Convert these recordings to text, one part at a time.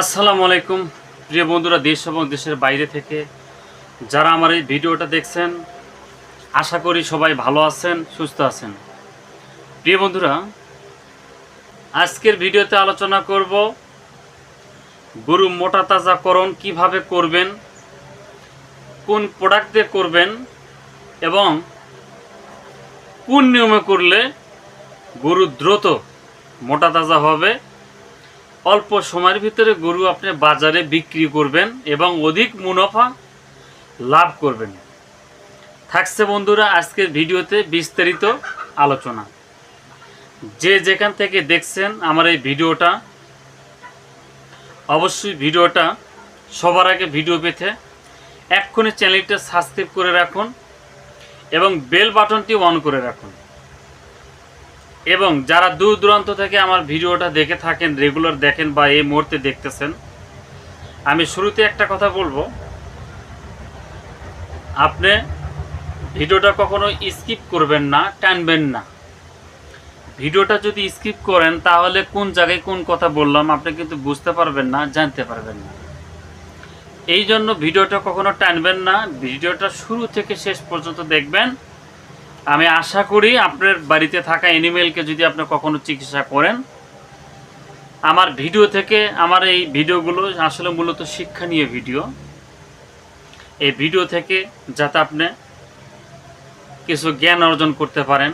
আসসালামু আলাইকুম। প্রিয় বন্ধুরা, দেশ এবং দেশের বাইরে থেকে যারা আমার এই ভিডিওটা দেখছেন, আশা করি সবাই ভালো আছেন, সুস্থ আছেন। প্রিয় বন্ধুরা, আজকের ভিডিওতে আলোচনা করব গরু মোটা তাজাকরণ কীভাবে করবেন, কোন প্রোডাক্ট দিয়ে করবেন এবং কোন নিয়মে করলে গরু দ্রুত মোটা তাজা হবে অল্প সময়ের ভিতরে গরু আপনি বাজারে বিক্রি করবেন এবং অধিক মুনাফা লাভ করবেন। থাকছে বন্ধুরা, আজকের ভিডিওতে বিস্তারিত আলোচনা। যে যেখান থেকে দেখছেন আমার এই ভিডিওটা, অবশ্যই ভিডিওটা সবার আগে ভিডিও পেতে এক্ষুনি চ্যানেলটা সাবস্ক্রাইব করে রাখুন এবং বেল বাটনটি অন করে রাখুন। এবং যারা দূর দূরান্ত থেকে আমার ভিডিওটা দেখে থাকেন রেগুলার দেখেন বা এই মুহূর্তে দেখতেছেন, আমি শুরুতে একটা কথা বলব। আপনি ভিডিওটা কখনো স্কিপ করবেন না, টানবেন না। ভিডিওটা যদি স্কিপ করেন, তাহলে কোন জায়গায় কোন কথা বললাম আপনি কিন্তু বুঝতে পারবেন না, জানতে পারবেন না। এই জন্য ভিডিওটা কখনো টানবেন না, ভিডিওটা শুরু থেকে শেষ পর্যন্ত দেখবেন। আমি আশা করি আপনার বাড়িতে থাকা অ্যানিমেলকে যদি আপনি কখনো চিকিৎসা করেন, আমার ভিডিও থেকে, আমার এই ভিডিওগুলো আসলে মূলত শিক্ষা নিয়ে ভিডিও এই ভিডিও থেকে যাতে আপনি কিছু জ্ঞান অর্জন করতে পারেন,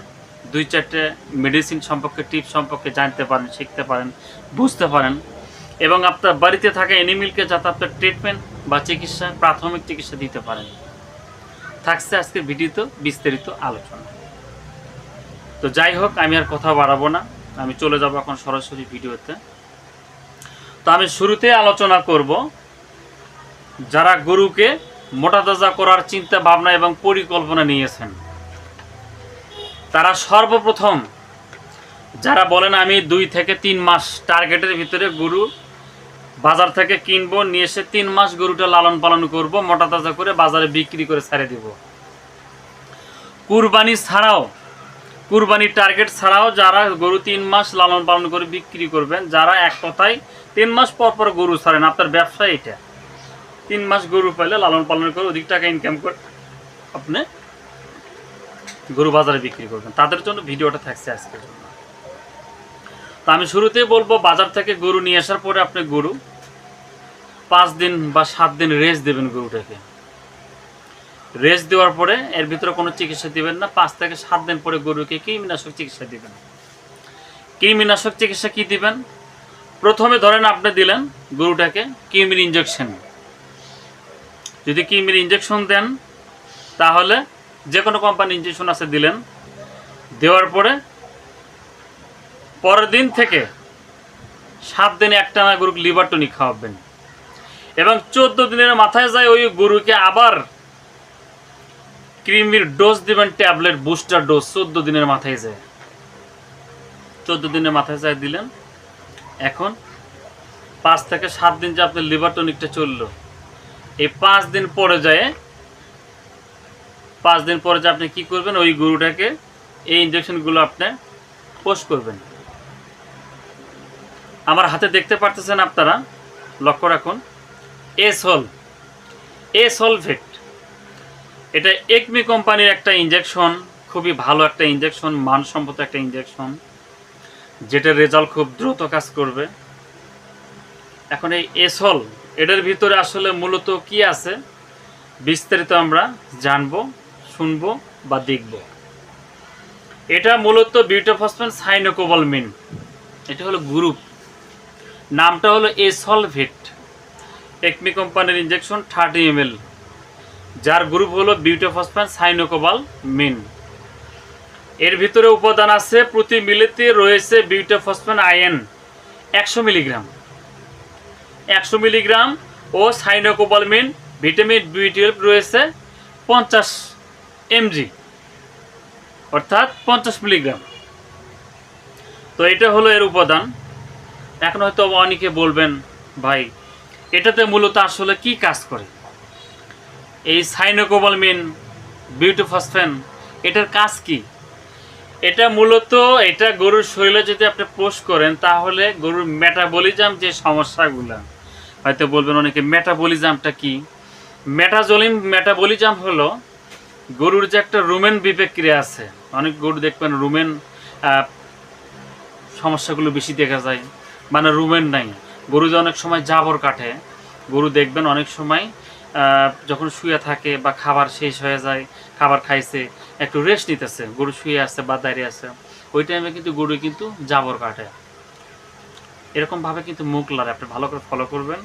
দুই চারটে মেডিসিন সম্পর্কে টিপ সম্পর্কে জানতে পারেন, শিখতে পারেন, বুঝতে পারেন। এবং আপনার বাড়িতে থাকা অ্যানিমেলকে যাতে আপনার ট্রিটমেন্ট বা চিকিৎসা, প্রাথমিক চিকিৎসা দিতে পারেন। থাকছে আজকের ভিডিওতে বিস্তারিত আলোচনা। তো যাই হোক, আমি আর কথা বাড়াবো না। আমি চলে যাব এখন সরাসরি ভিডিওতে। তো আমি শুরুতে আলোচনা করব, যারা গরুকে মোটা তাজা করার চিন্তা ভাবনা এবং পরিকল্পনা নিয়েছেন। তারা সর্বপ্রথম, যারা বলেন আমি দুই থেকে তিন মাস টার্গেটের ভিতরে গরু বাজার থেকে কিনবো, নিয়ে এসে তিন মাস গরুটা লালন পালন করব মোটা তাজা করে বাজারে বিক্রি করে ছেড়ে দিব। কুরবানি ছাড়াও কুরবানির টার্গেট ছাড়াও যারা গরু তিন মাস লালন পালন করে বিক্রি করবেন, যারা এক কথায় তিন মাস পর পর গরু ছাড়েন, আপনার ব্যবসা এটা তিন মাস গরু পাইলে লালন পালন করে অধিক টাকা ইনকাম করে আপনি গরু বাজারে বিক্রি করবেন। তাদের জন্য ভিডিওটা থাকছে আজকের জন্য। তো আমি শুরুতেই বলব, বাজার থেকে গরু নিয়ে আসার পরে আপনি গরু পাঁচ দিন বা সাত দিন রেস্ট দেবেন গরুটাকে রেস্ট দেওয়ার পরে এর ভিতরে কোনো চিকিৎসা দিবেন না, পাঁচ থেকে সাত দিন পরে গরুকে কৃমিনাশক চিকিৎসা দিবেন। কৃমিনাশক চিকিৎসা কি দিবেন? প্রথমে ধরেন আপনি দিলেন গরুটাকে কৃমির ইঞ্জেকশন যদি কৃমির ইঞ্জেকশন দেন, তাহলে যে কোনো কোম্পানি ইঞ্জেকশন আছে দিলেন। দেওয়ার পরে পরের দিন থেকে সাত দিনে একটা না গরুকে লিভার টনিক খাওয়াবেন। এবং চোদ্দ দিনের মাথায় যায় ওই গরুকে আবার ক্রিমির ডোজ দিবেন, ট্যাবলেট, বুস্টার ডোজ, চোদ্দ দিনের মাথায় যায়। চোদ্দ দিনের মাথায় যায় দিলেন। এখন পাঁচ থেকে সাত দিন যে আপনার লিভার টনিকটা চলল, এই পাঁচ দিন পরে যায়, পাঁচ দিন পরে যে আপনি কি করবেন, ওই গরুটাকে এই ইঞ্জেকশনগুলো আপনি পোস্ট করবেন। আমার হাতে দেখতে পারতেছেন আপনারা, লক্ষ্য রাখুন এস হল, এস হলভেট। এটা একমি কোম্পানির একটা ইঞ্জেকশন খুবই ভালো একটা ইঞ্জেকশন মানসম্মত একটা ইঞ্জেকশন যেটার রেজাল্ট খুব দ্রুত কাজ করবে। এখন এই এসল এটার ভিতরে আসলে মূলত কি আছে, বিস্তারিত আমরা জানব, শুনব বা দেখব। এটা মূলত বিউটোফসফেন সাইনোকোবালমিন এটা হলো গ্রুপ নামটা হলো এসলভেট একমি কোম্পানির ইঞ্জেকশন থার্টি এম যার গ্রুপ হলো বিউটোফসফেন সাইনোকোবাল মিন এর ভিতরে উপাদান আছে প্রতি মিলিতে রয়েছে বিউটোফসফেন আয়ন একশো মিলিগ্রাম। একশো মিলিগ্রাম ও সাইনোকোবাল মিন ভিটামিন বি টুয়েলভ রয়েছে পঞ্চাশ এমজি অর্থাৎ পঞ্চাশ মিলিগ্রাম। তো এটা হলো এর উপাদান। এখন হয়তো অনেকে বলবেন, ভাই এটাতে মূলত আসলে কি কাজ করে? এই সাইনোকোবালমিন বিউটোফসফেন, এটার কাজ কি? এটা মূলত, এটা গরুর শরীরে যদি আপনি পোষ করেন, তাহলে গরুর মেটাবলিজম যে সমস্যাগুলো, হয়তো বলবেন অনেকে, মেটাবলিজমটা কি? মেটাজলিম, মেটাবলিজম হলো গরুর যে একটা রুমেন বিবেক ক্রিয়া আছে। অনেক গরু দেখবেন রুমেন সমস্যাগুলো বেশি দেখা যায় মানে রুমেন নাই। গরু যে অনেক সময় জাবর কাটে, গরু দেখবেন অনেক সময় যখন শুয়ে থাকে বা খাবার শেষ হয়ে যায়, খাবার খাইছে, একটু রেস্ট নিতেছে, গরু শুয়ে আছে বা দাঁড়িয়ে আছে, ওই টাইমে কিন্তু গরু কিন্তু জাবর কাটে। এরকমভাবে কিন্তু মুখ লড়ে, আপনি ভালো করে ফলো করবেন।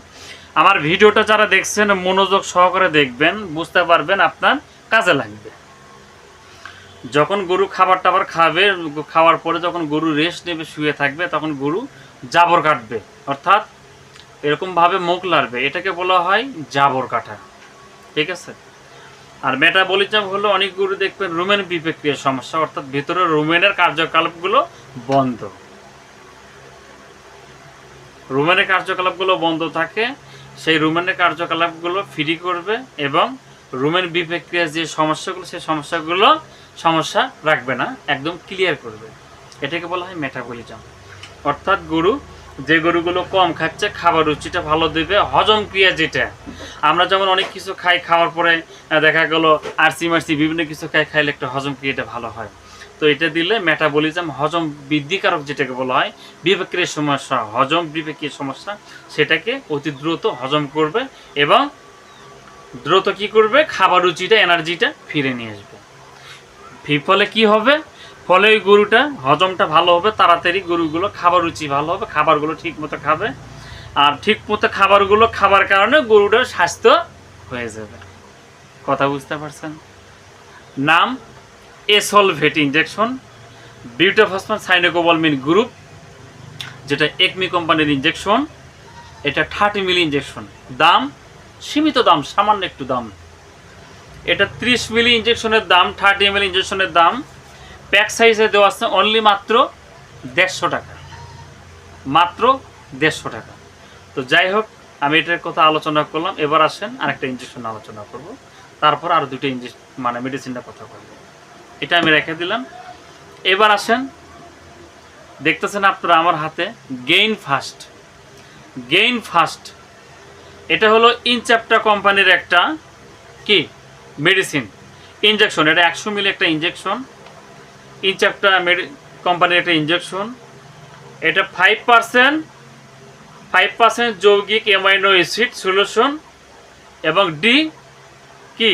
আমার ভিডিওটা যারা দেখছেন, মনোযোগ সহকারে দেখবেন, বুঝতে পারবেন আপনার কাজে লাগবে। যখন গরু খাবার টাবার খাবে, খাওয়ার পরে যখন গরু রেস্ট নেবে, শুয়ে থাকবে, তখন গরু জাবর কাটবে। অর্থাৎ এরকমভাবে মুখ লাড়বে, এটাকে বলা হয় জাবর কাঠা ঠিক আছে? আর মেটাবলিজম হলো অনেক গরু দেখবেন রুমেন বিপেক্রিয়ার সমস্যা, অর্থাৎ ভিতরে রুমেনের কার্যকলাপগুলো বন্ধ। রুমেনের কার্যকলাপগুলো বন্ধ থাকে, সেই রুমেনের কার্যকলাপগুলো ফ্রি করবে এবং রুমেন বিপেক্রিয়ার যে সমস্যাগুলো, সেই সমস্যাগুলো সমস্যা রাখবে না, একদম ক্লিয়ার করবে। এটাকে বলা হয় মেটাবলিজম অর্থাৎ গরু যে গরুগুলো কম খাচ্ছে, খাবার রুচিটা ভালো দেবে, হজম ক্রিয়া যেটা আমরা যেমন অনেক কিছু খাই, খাওয়ার পরে দেখা গেল আরসি মারসি, বিভিন্ন কিছু খাই, খাইলে একটা হজম ক্রিয়াটা ভালো হয়। তো এটা দিলে মেটাবলিজম হজম বৃদ্ধিকারক যেটাকে বলা হয় বিবেকের সমস্যা, হজম বিবেকের সমস্যা, সেটাকে অতি দ্রুত হজম করবে এবং দ্রুত কি করবে? খাবার রুচিটা এনার্জিটা ফিরে নিয়ে আসবে। ফলে কি হবে? ফলে ওই গরুটা হজমটা ভালো হবে, তাড়াতাড়ি গরুগুলো খাবার রুচি ভালো হবে, খাবারগুলো ঠিক মতো খাবে। আর ঠিক মতো খাবারগুলো খাবার কারণে গরুটার স্বাস্থ্য হয়ে যাবে। কথা বুঝতে পারছেন? নাম এসল এসলভেট ইঞ্জেকশন বিউটাফসমান সাইনোকোবলমিন গ্রুপ যেটা একমি কোম্পানির ইঞ্জেকশন এটা থার্টি মিলি ইঞ্জেকশন দাম, সীমিত দাম, সামান্য একটু দাম। এটা ত্রিশ মিলি ইঞ্জেকশনের দাম থার্টি এম ইঞ্জেকশনের দাম। প্যাক সাইজে দেওয়া আছে অনলি মাত্র দেড়শো টাকা। মাত্র দেড়শো টাকা। তো যাই হোক, আমি এটার কথা আলোচনা করলাম। এবার আসেন আরেকটা ইঞ্জেকশন আলোচনা করব। তারপর আরও দুটো ইঞ্জেকশন মানে মেডিসিনটা কথা বলব। এটা আমি রেখে দিলাম। এবার আসেন, দেখতেছেন আপনারা আমার হাতে গেইন ফাস্ট গেইন ফাস্ট এটা হলো ইনচ্যাপ্টা কোম্পানির একটা কি? মেডিসিন ইনজেকশন এটা একশো মিলি একটা ইনজেকশন ইনচ্যাপ্টা মেডি কোম্পানির একটা ইনজেকশন এটা ফাইভ পার্সেন্ট ফাইভ পার্সেন্ট যৌগিক এমাইনো অ্যাসিড সলিউশন এবং ডি কি?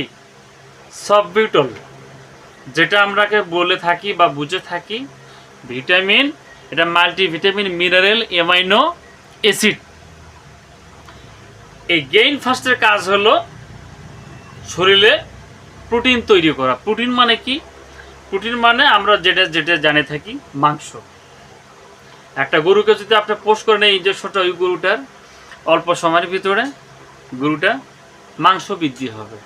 সববিউটল যেটা আমরাকে বলে থাকি বা বুঝে থাকি। ভিটামিন এটা মাল্টিভিটামিন মিনারেল এমাইনো অ্যাসিড এই গেইন ফার্স্টের কাজ হলো শরীরে প্রোটিন তৈরি করা। প্রোটিন মানে কি? প্রোটিন মানে আমরা যেটা যেটা জানে থাকি, মাংস। একটা গরুকে যদি আপনি পোস্ট করেন এই ইঞ্জেকশনটা ওই গরুটার, অল্প সময়ের ভিতরে গরুটা মাংস বৃদ্ধি হবে।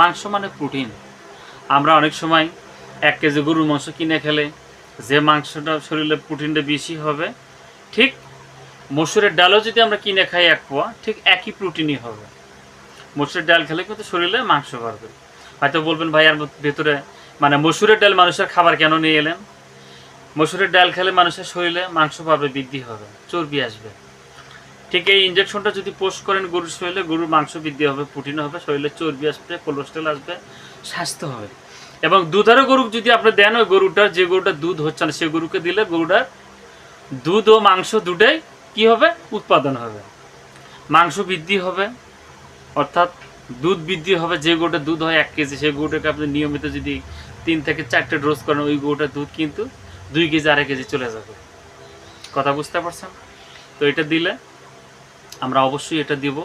মাংস মানে প্রোটিন। আমরা অনেক সময় এক কেজি গরুর মাংস কিনে খেলে যে মাংসটা শরীরে প্রোটিনটা বেশি হবে, ঠিক মসুরের ডালও যদি আমরা কিনে খাই এক পোয়া, ঠিক একই প্রোটিনই হবে। মসুরের ডাল খেলে কিন্তু শরীরে মাংস বাড়বে। হয়তো বলবেন ভাই, আর ভেতরে মানে মসুরের ডাল মানুষের খাবার কেন নিয়ে এলেন? মসুরের ডাল খেলে মানুষের শরীরে মাংস পাবে, বৃদ্ধি হবে, চর্বি আসবে। ঠিক এই ইঞ্জেকশনটা যদি পোস্ট করেন গরুর শরীরে, গরুর মাংস বৃদ্ধি হবে প্রোটিন হবে, শরীরে চর্বি আসবে কোলেস্ট্রল আসবে, স্বাস্থ্য হবে। এবং দুধারও গরু যদি আপনি দেন, ওই গরুটার যে গরুটার দুধ হচ্ছে না সেই গরুকে দিলে গরুটার দুধ ও মাংস দুটাই কি হবে? উৎপাদন হবে। মাংস বৃদ্ধি হবে, অর্থাৎ দুধ বৃদ্ধি হবে, যে গরুটার দুধ হয় এক কেজি সেই গরুটাকে আপনি নিয়মিত যদি তিন থেকে চারটে ডোজ করেন, ওই গরুটার দুধ কিন্তু দুই কেজি, আড়াই কেজি চলে যাবে। কথা বুঝতে পারছেন? তো এটা দিলে আমরা অবশ্যই এটা দিব।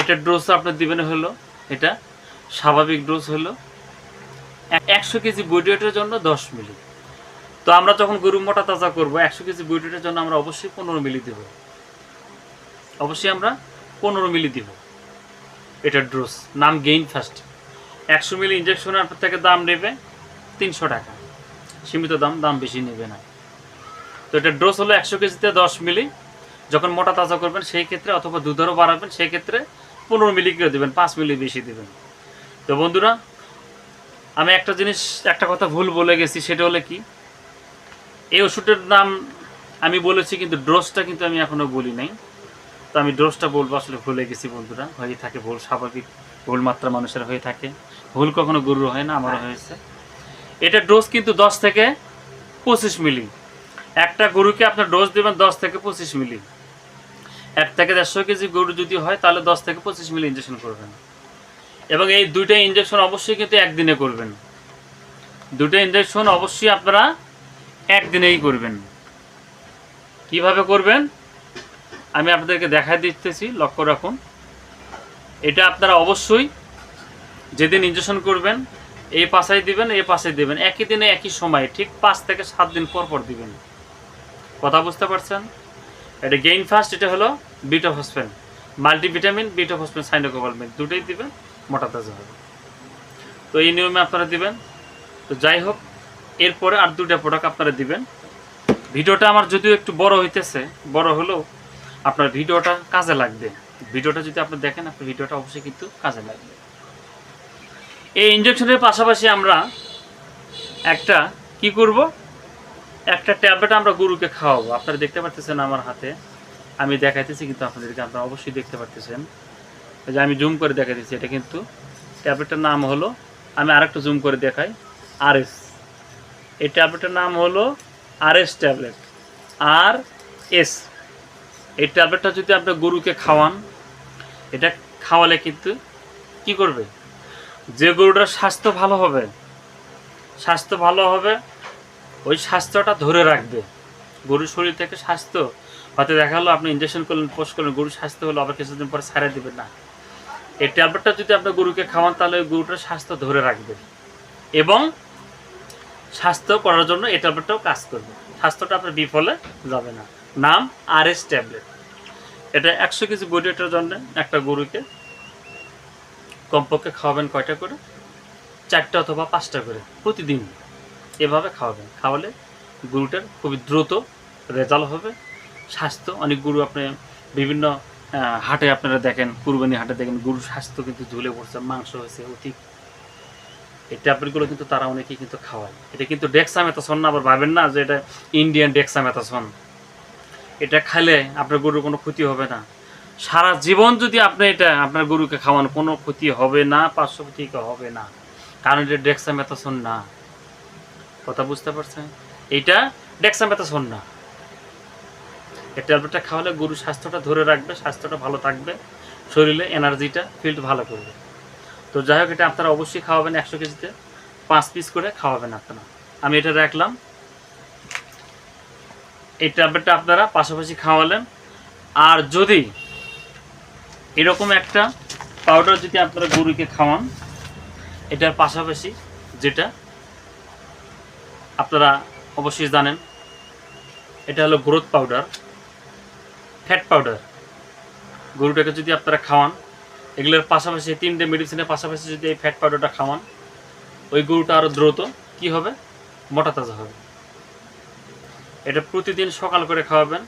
এটার ডোজ আপনার দিবেন হলো, এটা স্বাভাবিক ডোজ হলো একশো কেজি বডিওয়েটের জন্য দশ মিলি। তো আমরা যখন গরু মোটা তাজা করব, একশো কেজি বডিওয়েটের জন্য আমরা অবশ্যই পনেরো মিলি দেব। অবশ্যই আমরা পনেরো মিলি দিব এটার ডোজ নাম গেইন ফার্স্ট একশো মিলি ইঞ্জেকশন আপনার থেকে দাম নেবে তিনশো টাকা। সীমিত দাম দাম বেশি নেবে না। তো এটা ডোজ হলো একশো কেজিতে দশ মিলি। যখন মোটা তাজা করবেন সেই ক্ষেত্রে অথবা দুধেরও বাড়াবেন, সেই ক্ষেত্রে পনেরো মিলি করে দেবেন, পাঁচ মিলি বেশি দেবেন। তো বন্ধুরা, আমি একটা জিনিস, একটা কথা ভুল বলে গেছি, সেটা হলো কি? এই ওষুধের নাম আমি বলেছি, কিন্তু ড্রোসটা কিন্তু আমি এখনও বলি নাই। তো আমি ড্রোসটা বলব, আসলে ভুলে গেছি বন্ধুরা। হয়ে থাকে ভুল, স্বাভাবিক, ভুল মাত্রা মানুষের হয়ে থাকে। ভুল কখনো গরুর হয় না, আমারও হয়েছে। এটা ডোজ কিন্তু দশ থেকে পঁচিশ মিলি। একটা গরুকে আপনার ডোজ দেবেন দশ থেকে পঁচিশ মিলি। এক থেকে দেড়শো কেজি গরু যদি হয়, তাহলে দশ থেকে পঁচিশ মিলি ইঞ্জেকশন করবেন। এবং এই দুইটা ইঞ্জেকশন অবশ্যই কিন্তু একদিনে করবেন। দুটো ইঞ্জেকশন অবশ্যই আপনারা একদিনেই করবেন। কীভাবে করবেন? আমি আপনাদেরকে দেখা দিতেছি, লক্ষ্য রাখুন। এটা আপনারা অবশ্যই যেদিন ইঞ্জেকশন করবেন এই পাশায় দিবেন, এই পাশে দিবেন। একই দিনে একই সময়ে, ঠিক পাঁচ থেকে সাত দিন পর পর দিবেন। কথা বুঝতে পারছেন? এটা গেইন ফার্স্ট এটা হলো বিটা ফসফেন মাল্টিভিটামিন বিটা ফসফেন সাইনোকোবালমিন দুটোই দিবেন, মোটা তাজা হবে। তো এই নিয়মে আপনারা দিবেন। তো যাই হোক, এরপরে আর দুটা প্রোডাক্ট আপনারা দিবেন। ভিডিওটা আমার যদিও একটু বড় হইতেছে, বড় হলেও আপনার ভিডিওটা কাজে লাগবে। ভিডিওটা যদি আপনি দেখেন, আপনার ভিডিওটা অবশ্যই কিন্তু কাজে লাগবে। এই ইঞ্জেকশনের পাশাপাশি আমরা একটা কি করব? একটা ট্যাবলেট আমরা গরুকে খাওয়াবো। আপনারা দেখতে পারতেছেন আমার হাতে। আমি দেখাইতেছি কিন্তু আপনাদেরকে আপনারা অবশ্যই দেখতে পারতেছেন। যে আমি জুম করে দেখাইতেছি, এটা কিন্তু ট্যাবলেটটার নাম হলো, আমি আরেকটু জুম করে দেখাই, আরএস। এই ট্যাবলেটের নাম হলো আরএস ট্যাবলেট আর এস এই ট্যাবলেটটা যদি আপনি গরুকে খাওয়ান, এটা খাওয়ালে কিন্তু কি করবে? যে গরুটার স্বাস্থ্য ভালো হবে, স্বাস্থ্য ভালো হবে, ওই স্বাস্থ্যটা ধরে রাখবে। গরুর শরীর থেকে স্বাস্থ্য। হয়তো দেখা হলো আপনি ইঞ্জেকশন করলেন পোস্ট করলেন, গরুর স্বাস্থ্য হলো আবার কিছুদিন পরে ছাড়া দিবেন না। এই ট্যাবলেটটা যদি আপনার গরুকে খাওয়ান, তাহলে ওই গরুটার স্বাস্থ্য ধরে রাখবে। এবং স্বাস্থ্য করার জন্য এই ট্যাবলেটটাও কাজ করবে। স্বাস্থ্যটা আপনার বিফলে যাবে না। নাম আর এস ট্যাবলেট। এটা একশো কেজি বডিটার জন্য একটা গরুকে কমপক্ষে খাওয়াবেন কয়টা করে? চারটা অথবা পাঁচটা করে প্রতিদিন। এভাবে খাওয়াবেন। খাওয়ালে গরুটার খুবই দ্রুত রেজাল্ট হবে। স্বাস্থ্য, অনেক গরু আপনি বিভিন্ন হাটে আপনারা দেখেন, কুরবানি হাটে দেখেন, গরুর স্বাস্থ্য কিন্তু ঝুলে পড়ছে, মাংস হয়েছে অতি এই ট্যাবলেটগুলো কিন্তু তারা অনেকেই কিন্তু খাওয়ায়। এটা কিন্তু ডেক্সামেথাসন না, আবার ভাবেন না যে এটা ইন্ডিয়ান ডেক্সামেথাসন। এটা খাইলে আপনার গরুর কোনো ক্ষতি হবে না। সারা জীবন যদি আপনি এটা, আপনার গরুকে খাওয়ান, কোনো ক্ষতি হবে না পার্শ্ব ক্ষতিকা হবে না। কারণ এটা ডেক্সামেথাসন না। কথা বুঝতে পারছেন? এটা ডেক্সামেথাসন না। এই ট্যাবলেটটা খাওয়ালে গরুর স্বাস্থ্যটা ধরে রাখবে, স্বাস্থ্যটা ভালো থাকবে, শরীরে এনার্জিটা ফিল্ড ভালো করবে। তো যাই হোক, এটা আপনারা অবশ্যই খাওয়াবেন একশো কেজিতে। পাঁচ পিস করে খাওয়াবেন আপনারা। আমি এটা রাখলাম। এই ট্যাবলেটটা আপনারা পাশাপাশি খাওয়ালেন। আর যদি এরকম একটা পাউডার যদি আপনারা গরুকে খাওয়ান, এটার পাশাপাশি যেটা আপনারা অবশ্যই জানেন, এটা হলো গ্রোথ পাউডার ফ্যাট পাউডার গরুটাকে যদি আপনারা খাওয়ান, এগুলোর পাশাপাশি, তিনটে মেডিসিনের পাশাপাশি যদি এই ফ্যাট পাউডারটা খাওয়ান, ওই গরুটা আরও দ্রুত কি হবে? মোটা তাজা হবে। এটা প্রতিদিন সকাল করে খাওয়াবেন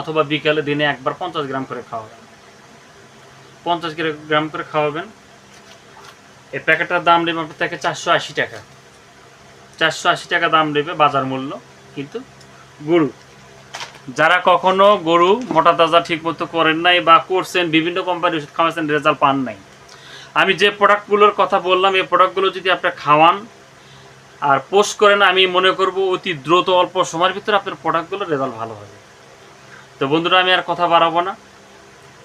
অথবা বিকালে দিনে একবার পঞ্চাশ গ্রাম করে খাওয়াবেন। পঞ্চাশ গ্রাম করে খাওয়াবেন। এই প্যাকেটটার দাম নেবে আপনার থেকে চারশো আশি টাকা। চারশো আশি টাকা দাম নেবে বাজার মূল্য, কিন্তু গরু। যারা কখনো গরু মোটা তাজা ঠিক মতো করেন নাই বা করছেন, বিভিন্ন কোম্পানির ওষুধ খাওয়াচ্ছেন, রেজাল্ট পান নাই। আমি যে প্রোডাক্টগুলোর কথা বললাম, এই প্রোডাক্টগুলো যদি আপনারা খাওয়ান আর পোস্ট করেন, আমি মনে করব অতি দ্রুত অল্প সময়ের ভিতরে আপনার প্রোডাক্টগুলোর রেজাল্ট ভালো হবে। তো বন্ধুরা, আমি আর কথা বাড়াবো না।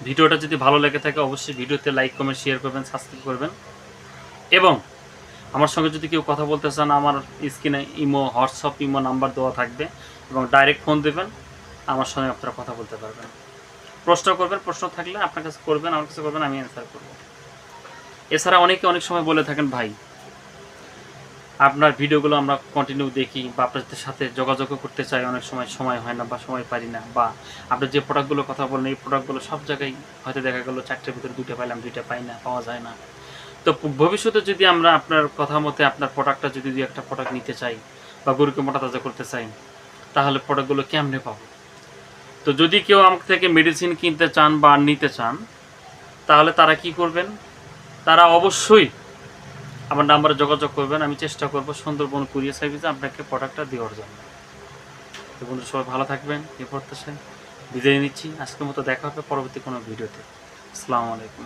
ভিডিওটা যদি ভালো লেগে থাকে, অবশ্যই ভিডিওতে লাইক কমেন্ট শেয়ার করবেন সাবস্ক্রাইব করবেন। এবং আমার সঙ্গে যদি কেউ কথা বলতে চান, আমার স্ক্রিনে ইমো হোয়াটসঅ্যাপ ইমো নাম্বার দেওয়া থাকবে এবং ডাইরেক্ট ফোন দেবেন, আমার সঙ্গে আপনারা কথা বলতে পারবেন। প্রশ্ন করবেন, প্রশ্ন থাকলে আপনার কাছে করবেন, আমার কাছে করবেন, আমি অ্যান্সার করব। এছাড়া অনেকে অনেক সময় বলে থাকেন, ভাই আপনার ভিডিওগুলো আমরা কন্টিনিউ দেখি বা আপনাদের সাথে যোগাযোগও করতে চাই, অনেক সময় সময় হয় না বা সময় পারি না, বা আপনার যে প্রোডাক্টগুলো কথা বলেন এই প্রোডাক্টগুলো সব জায়গায় হয়তো দেখা গেলো চারটের ভিতরে দুইটা পাইলাম, দুইটা পাই না, পাওয়া যায় না। তো ভবিষ্যতে যদি আমরা আপনার কথা মতে আপনার প্রোডাক্টটা যদি দুই একটা প্রোডাক্ট নিতে চাই বা গরুকে মোটা তাজা করতে চাই, তাহলে প্রোডাক্টগুলো কেমনে পাবো? তো যদি কেউ আমার থেকে মেডিসিন কিনতে চান বা নিতে চান, তাহলে তারা কি করবেন? তারা অবশ্যই আমার নাম্বারে যোগাযোগ করবেন, আমি চেষ্টা করব সুন্দরবন কুরিয়ার সার্ভিসে আপনাকে প্রোডাক্টটা দেওয়ার জন্য। তো বন্ধু সবাই ভালো থাকবেন এ প্রত্যাশায় বিদায় নিচ্ছি। আজকের মতো দেখা হবে পরবর্তী কোনো ভিডিওতে। আসসালামু আলাইকুম।